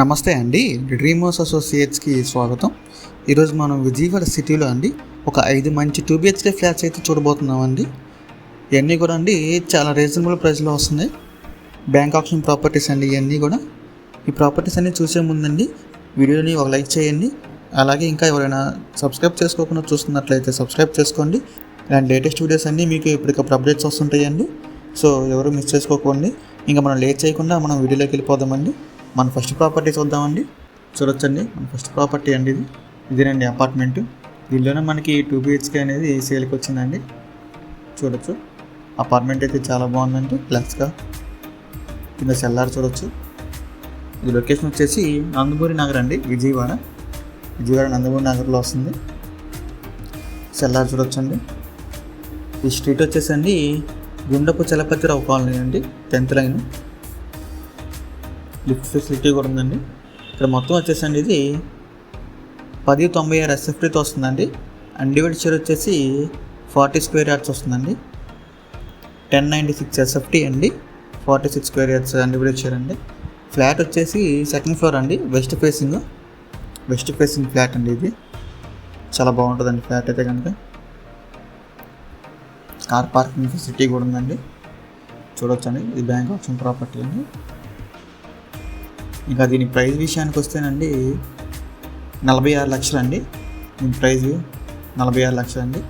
నమస్తే అండి. డ్రీమర్స్ అసోసియేట్స్కి స్వాగతం. ఈరోజు మనం విజయవాడ సిటీలో అండి ఒక ఐదు మంచి టూ బిహెచ్కే ఫ్లాట్స్ అయితే చూడబోతున్నామండి. ఇవన్నీ కూడా అండి చాలా రీజనబుల్ ప్రైస్లో వస్తున్నాయి. బ్యాంక్ ఆప్షన్ ప్రాపర్టీస్ అండి ఇవన్నీ కూడా. ఈ ప్రాపర్టీస్ అన్నీ చూసే ముందండి వీడియోని ఒక లైక్ చేయండి. అలాగే ఇంకా ఎవరైనా సబ్స్క్రైబ్ చేసుకోకుండా చూస్తున్నట్లయితే సబ్స్క్రైబ్ చేసుకోండి. ఇలాంటి లేటెస్ట్ వీడియోస్ అన్నీ మీకు ఇప్పటికప్పుడు అప్డేట్స్ వస్తుంటాయండి. సో ఎవరు మిస్ చేసుకోకండి. ఇంకా మనం లేట్ చేయకుండా మనం వీడియోలోకి వెళ్ళిపోదామండి. మన ఫస్ట్ ప్రాపర్టీ చూద్దామండి. చూడొచ్చండి. మన ఫస్ట్ ప్రాపర్టీ అండి ఇది. ఇదేనండి అపార్ట్మెంట్ దీనిలోనే మనకి టూ బిహెచ్కే అనేది సేల్కి వచ్చిందండి? చూడొచ్చు. అపార్ట్మెంట్ అయితే చాలా బాగుందండి. ప్లస్గా కింద సెల్లార్ చూడొచ్చు. ఇది లొకేషన్ వచ్చేసి నందమూరి నగర్ అండి. విజయవాడ. విజయవాడ నందమూరి నగర్లో వస్తుంది. సెల్లార్ చూడొచ్చండి. ఈ స్ట్రీట్ వచ్చేసండి గుండపు చలపతిరావు కాలనీ అండి. టెన్త్ లైన్ లిఫ్ట్ ఫెసిలిటీ కూడా ఉందండి. ఇక్కడ మొత్తం వచ్చేసండి ఇది పది తొంభై ఆరు ఎస్ఎఫ్టీతో వస్తుందండి. అన్డివైడ్ షేర్ వచ్చేసి ఫార్టీ స్క్వేర్ యార్డ్స్ వస్తుందండి. టెన్ నైంటీ సిక్స్ ఎస్ఎఫ్టీ అండి. Forty six square yards undivide share అండి. ఫ్లాట్ వచ్చేసి సెకండ్ ఫ్లోర్ అండి. West facing west facing flat అండి ఇది. చాలా బాగుంటుందండి ఫ్లాట్ అయితే కనుక. కార్ పార్కింగ్ ఫెసిలిటీ కూడా ఉందండి. చూడొచ్చండి. ఇది బ్యాంక్ ఆప్షన్ ప్రాపర్టీ అండి. ఇంకా దీని ప్రైస్ విషయానికి వస్తేనండి నలభై ఆరు లక్షలు అండి దీని ప్రైస్ నలభై ఆరు లక్షలు అండి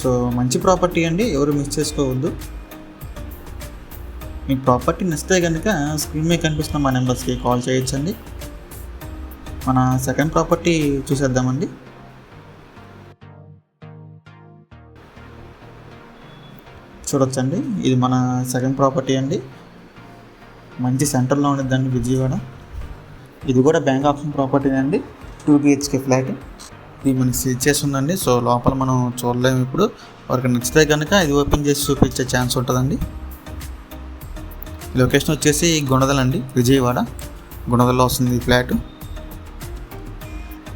సో మంచి ప్రాపర్టీ అండి ఎవరు మిస్ చేసుకోవద్దు. మీకు ప్రాపర్టీ నచ్చితే కనుక స్క్రీన్ మీద కనిపిస్తున్న మా నెంబర్స్కి కాల్ చేయొచ్చండి. మన సెకండ్ ప్రాపర్టీ చూసేద్దామండి. చూడొచ్చండి ఇది మన సెకండ్ ప్రాపర్టీ అండి. మంచి సెంటర్లో ఉండదండి విజయవాడ. ఇది కూడా బ్యాంక్ ఆప్షన్ ప్రాపర్టీ అండి. టూ బిహెచ్కే ఫ్లాట్ ఇది మనకి సీజ్ చేసి ఉందండి. సో లోపల మనం చూడలేము ఇప్పుడు. వారికి నచ్చితే కనుక ఇది ఓపెన్ చేసి చూపించే ఛాన్స్ ఉంటుందండి. లొకేషన్ వచ్చేసి గుణదల అండి. విజయవాడ. గుణదల్లో వస్తుంది ఈ ఫ్లాట్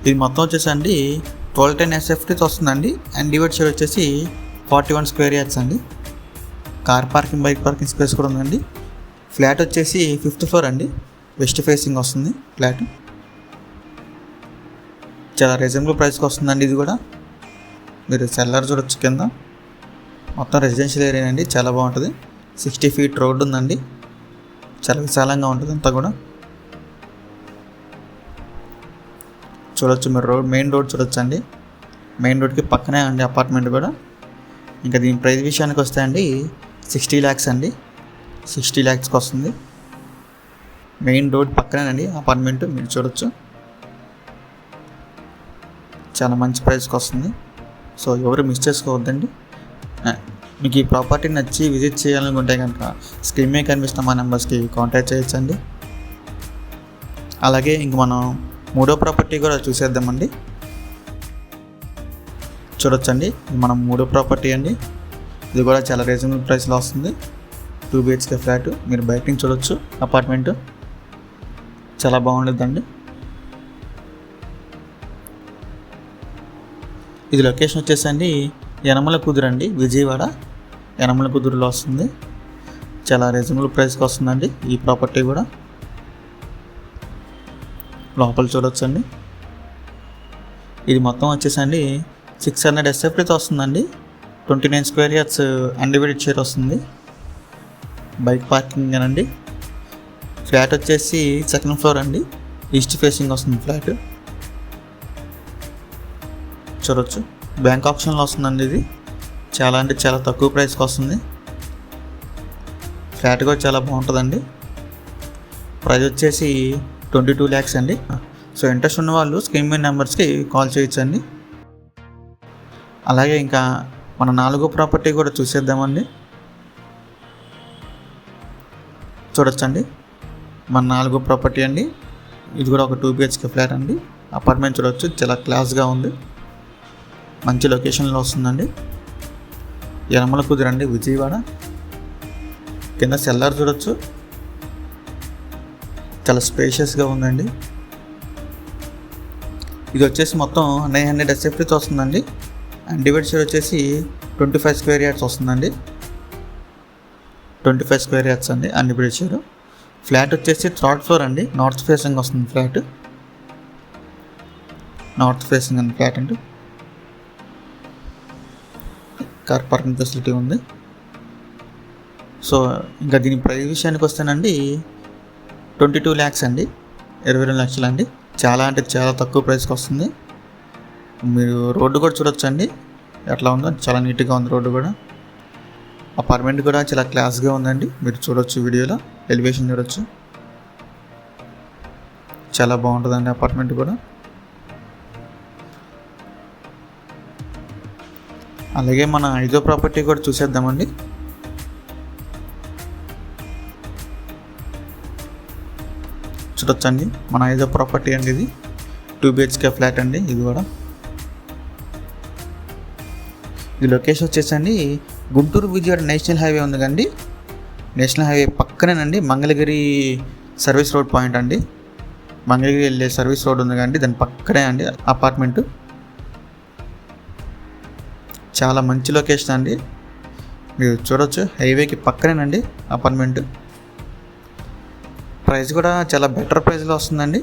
ఇది మొత్తం వచ్చేసి అండి ట్వెల్వ్ టెన్ ఎస్ఎఫ్టీతో వస్తుందండి. అండ్ డివైడ్ షేర్ వచ్చేసి ఫార్టీ వన్ స్క్వేర్ యార్డ్స్ అండి. Car parking bike parking space కూడా ఉందండి. ఫ్లాట్ వచ్చేసి ఫిఫ్త్ ఫ్లోర్ అండి. వెస్ట్ ఫేసింగ్ వస్తుంది ఫ్లాట్. చాలా రీజనబుల్ ప్రైస్కి వస్తుందండి ఇది కూడా. మీరు సెల్లర్ చూడొచ్చు కింద. మొత్తం రెసిడెన్షియల్ ఏరియా అండి చాలా బాగుంటుంది. సిక్స్టీ ఫీట్ రోడ్ ఉందండి. చాలా విశాలంగా ఉంటుంది అంతా కూడా. చూడొచ్చు మీరు రోడ్ మెయిన్ రోడ్ చూడొచ్చు అండి మెయిన్ రోడ్కి పక్కనే అండి అపార్ట్మెంట్ కూడా. ఇంకా దీని ప్రైస్ విషయానికి వస్తే అండి సిక్స్టీ ల్యాక్స్ అండి. సిక్స్టీ ల్యాక్స్కి వస్తుంది. మెయిన్ రోడ్ పక్కనేనండి అపార్ట్మెంట్ మీరు చూడొచ్చు. చాలా మంచి ప్రైస్కి వస్తుంది సో ఎవరు మిస్ చేసుకోవద్దండి. మీకు ఈ ప్రాపర్టీ నచ్చి విజిట్ చేయాలనుకుంటే కనుక స్క్రీన్ మీద కనిపిస్తున్న మా నెంబర్స్కి కాంటాక్ట్ చేయొచ్చండి. అలాగే ఇంక మనం మూడో ప్రాపర్టీ కూడా చూసేద్దామండి. చూడొచ్చండి మనం మూడో ప్రాపర్టీ అండి. ఇది కూడా చాలా రీజనబుల్ ప్రైస్లో వస్తుంది. టూ బిహెచ్కే ఫ్లాట్ మీరు బయట నుంచి చూడొచ్చు అపార్ట్మెంట్. చాలా బాగుంటుందండి ఇది లొకేషన్ వచ్చేసండి యనమల కుదురు అండి విజయవాడ. యనమల కుదురులో వస్తుంది. చాలా రీజనబుల్ ప్రైస్కి వస్తుందండి ఈ ప్రాపర్టీ కూడా. లోపల చూడొచ్చండి. ఇది మొత్తం వచ్చేసండి సిక్స్ హండ్రెడ్ ఎస్ఎఫ్టీతో వస్తుందండి. Twenty nine square years undivided share వస్తుంది. బైక్ పార్కింగ్ అండి. ఫ్లాట్ వచ్చేసి సెకండ్ ఫ్లోర్ అండి. ఈస్ట్ ఫేసింగ్ వస్తుంది ఫ్లాట్. చూడొచ్చు. బ్యాంక్ ఆప్షన్లో వస్తుందండి ఇది. చాలా అంటే చాలా తక్కువ ప్రైస్కి వస్తుంది. ఫ్లాట్ కూడా చాలా బాగుంటుందండి. ప్రైస్ వచ్చేసి ట్వంటీ టూ ల్యాక్స్ అండి. సో ఇంట్రెస్ట్ ఉన్న వాళ్ళు స్క్రీన్ మీద నెంబర్స్కి కాల్ చేయొచ్చండి. అలాగే ఇంకా మన నాలుగో ప్రాపర్టీ కూడా చూసేద్దామండి. చూడొచ్చండి. మన నాలుగో ప్రాపర్టీ అండి. ఇది కూడా ఒక టూ బిహెచ్కే ఫ్లాట్ అండి. అపార్ట్మెంట్ చూడొచ్చు చాలా క్లాస్గా ఉంది. మంచి లొకేషన్లో వస్తుందండి. యనమల కుదిరండి విజయవాడ. కింద సెల్లార్ చూడొచ్చు. చాలా స్పేషియస్గా ఉందండి. ఇది వచ్చేసి మొత్తం నైన్ హండ్రెడ్ ఎస్ఎఫ్టీతో వస్తుందండి. అండ్ డివైడ్ షేర్ వచ్చేసి ట్వంటీ ఫైవ్ స్క్వేర్ యార్డ్స్ వస్తుందండి. ట్వంటీ ఫైవ్ స్క్వేర్ యార్డ్స్ అండి అన్డివైడ్ షేరు ఫ్లాట్ వచ్చేసి థర్డ్ ఫ్లోర్ అండి. నార్త్ ఫేసింగ్ వస్తుంది ఫ్లాట్. నార్త్ ఫేసింగ్ అండి ఫ్లాట్ అండి. కార్ పార్కింగ్ ఫెసిలిటీ ఉంది. సో ఇంకా దీని ప్రైస్ విషయానికి వస్తేనండి ట్వంటీ టూ ల్యాక్స్ అండి. ఇరవై రెండు లక్షలు అండి. చాలా అంటే చాలా తక్కువ ప్రైస్కి వస్తుంది. మీరు రోడ్డు కూడా చూడొచ్చు అండి ఎట్లా ఉందో చాలా నీట్గా ఉంది రోడ్డు కూడా. అపార్ట్మెంట్ కూడా చాలా క్లాస్గా ఉందండి. మీరు చూడొచ్చు వీడియోలో. ఎలివేషన్ చూడొచ్చు. చాలా బాగుంటుందండి అపార్ట్మెంట్ కూడా. అలాగే మన ఐదో ప్రాపర్టీ కూడా చూసేద్దామండి. చూడొచ్చండి. మన ఐదో ప్రాపర్టీ అండి ఇది. టూ బిహెచ్కే ఫ్లాట్ అండి ఇది కూడా. ఈ లొకేషన్ వచ్చేసండి గుంటూరు విజయవాడ నేషనల్ హైవే ఉంది కండి నేషనల్ హైవే పక్కనేనండి మంగళగిరి సర్వీస్ రోడ్ పాయింట్ అండి. మంగళగిరి వెళ్ళే సర్వీస్ రోడ్ ఉంది కానీ దాని పక్కనే అండి అపార్ట్మెంట్. చాలా మంచి లొకేషన్ అండి. మీరు చూడొచ్చు హైవేకి పక్కనేనండి అపార్ట్మెంట్. ప్రైస్ కూడా చాలా బెటర్ ప్రైస్లో వస్తుందండి.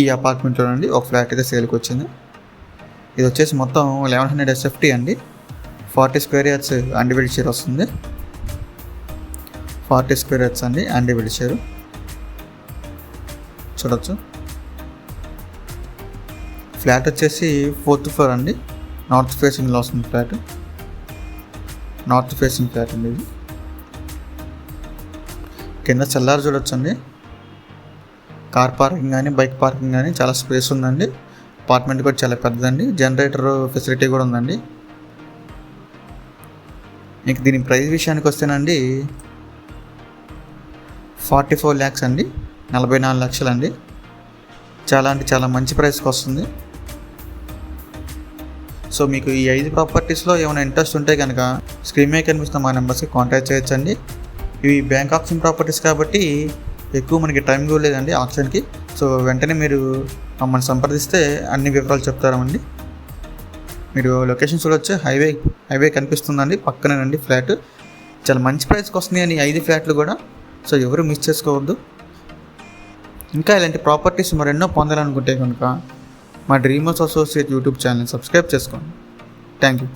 ఈ అపార్ట్మెంట్ చూడండి ఒక ఫ్లాట్ అయితే సేల్కి వచ్చింది. ఇది వచ్చేసి మొత్తం లెవెన్ హండ్రెడ్ ఎస్ఎఫ్టీ అండి. Forty square yards undivided share వస్తుంది. ఫార్టీ స్క్వేర్ యార్డ్స్ అండి అండివిడ్ షేర్ చూడొచ్చు. ఫ్లాట్ వచ్చేసి ఫోర్త్ ఫ్లోర్ అండి. నార్త్ ఫేసింగ్లో వస్తుంది ఫ్లాట్. నార్త్ ఫేసింగ్ ఫ్లాట్ అండి ఇది. కింద చల్లారు చూడొచ్చండి. కార్ పార్కింగ్ కానీ బైక్ పార్కింగ్ కానీ చాలా స్పేస్ ఉందండి. అపార్ట్మెంట్ కూడా చాలా పెద్దదండి. జనరేటర్ ఫెసిలిటీ కూడా ఉందండి. మీకు దీని ప్రైస్ విషయానికి వస్తేనండి ఫార్టీ ఫోర్ ల్యాక్స్ అండి. నలభై నాలుగు లక్షలండి. చాలా అంటే చాలా మంచి ప్రైస్కి వస్తుంది. సో మీకు ఈ ఐదు ప్రాపర్టీస్లో ఏమైనా ఇంట్రెస్ట్ ఉంటే కనుక స్క్రీన్ మీద కనిపిస్తున్న మా నెంబర్స్కి కాంటాక్ట్ చేయొచ్చండి. ఇవి బ్యాంక్ ఆప్షన్ ప్రాపర్టీస్ కాబట్టి ఎక్కువ మనకి టైం కూడా లేదండి ఆప్షన్కి. సో వెంటనే మీరు మమ్మల్ని సంప్రదిస్తే అన్ని వివరాలు చెప్తారండి మీరు లొకేషన్ చూడొచ్చు. హైవే హైవే కనిపిస్తుందండి. పక్కనేనండి ఫ్లాట్. చాలా మంచి ప్రైస్కి వస్తున్నాయని ఐదు ఫ్లాట్లు కూడా. సో ఎవరు మిస్ చేసుకోవద్దు. ఇంకా ఇలాంటి ప్రాపర్టీస్ మరెన్నో పొందాలనుకుంటే కనుక మా డ్రీమర్స్ అసోసియేట్ యూట్యూబ్ ఛానల్ని సబ్స్క్రైబ్ చేసుకోండి. Thank you